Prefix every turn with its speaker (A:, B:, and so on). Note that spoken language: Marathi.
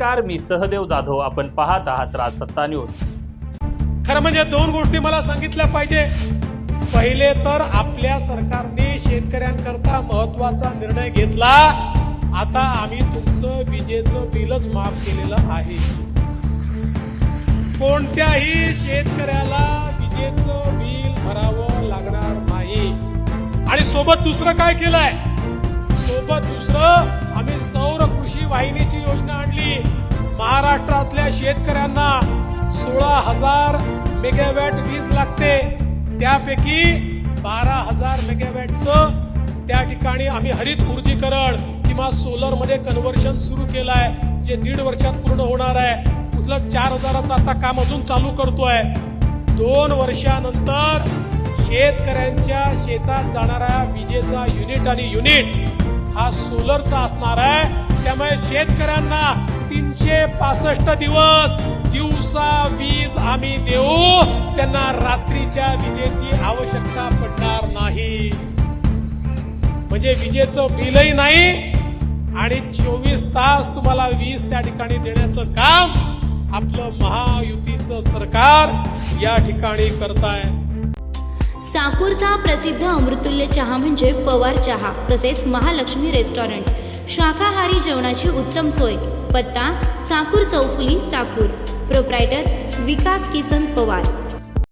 A: नमस्कार मी सहदेव जाधव. आपण पाहत आहात राजसत्ता न्यूज.
B: खरं म्हणजे दोन गोष्टी मला सांगितल्या पाहिजे. पहिले तर आपल्या सरकारने शेतकऱ्यांकरता महत्त्वाचा निर्णय घेतला. आता आम्ही तुमचं विजेचं बिलच माफ केलेलं आहे. कोणत्याही शेतकऱ्याला विजेचं बिल भरावं लागणार नाही. आणि सोबत दुसरं काय केलंय? सोबत दुसरं आम्ही सौर कृषी वाहिनी महाराष्ट्रातल्या शेतकऱ्यांना सोळा हजार मेगावॅट वीज लागते. त्यापैकी बारा हजार मेगावॅटचं त्या ठिकाणी आम्ही हरित ऊर्जीकरण किंवा सोलरमध्ये कन्व्हर्शन सुरू केलंय जे दीड वर्षात पूर्ण होणार आहे. कुठलं चार हजाराचं आता काम अजून चालू करतोय. दोन वर्षानंतर शेतकऱ्यांच्या शेतात जाणारा विजेचा युनिट आणि युनिट हा सोलरचा असणार आहे. त्यामुळे शेतकऱ्यांना तीनशे पासष्ट दिवस दिवसा वीज आम्ही देऊ. त्यांना रात्रीच्या विजेची आवश्यकता पडणार नाही. म्हणजे विजेचं बिलही नाही आणि चोवीस तास तुम्हाला वीज त्या ठिकाणी देण्याचं काम आपलं महायुतीचं सरकार या ठिकाणी करताय.
C: साकूरचा प्रसिद्ध अमृतुल्य चहा म्हणजे पवार चहा तसेच महालक्ष्मी रेस्टॉरंट. शाकाहारी जेवणाची उत्तम सोय. पत्ता साकूर चौफुली साकूर. प्रोप्रायटर विकास किसन पवार.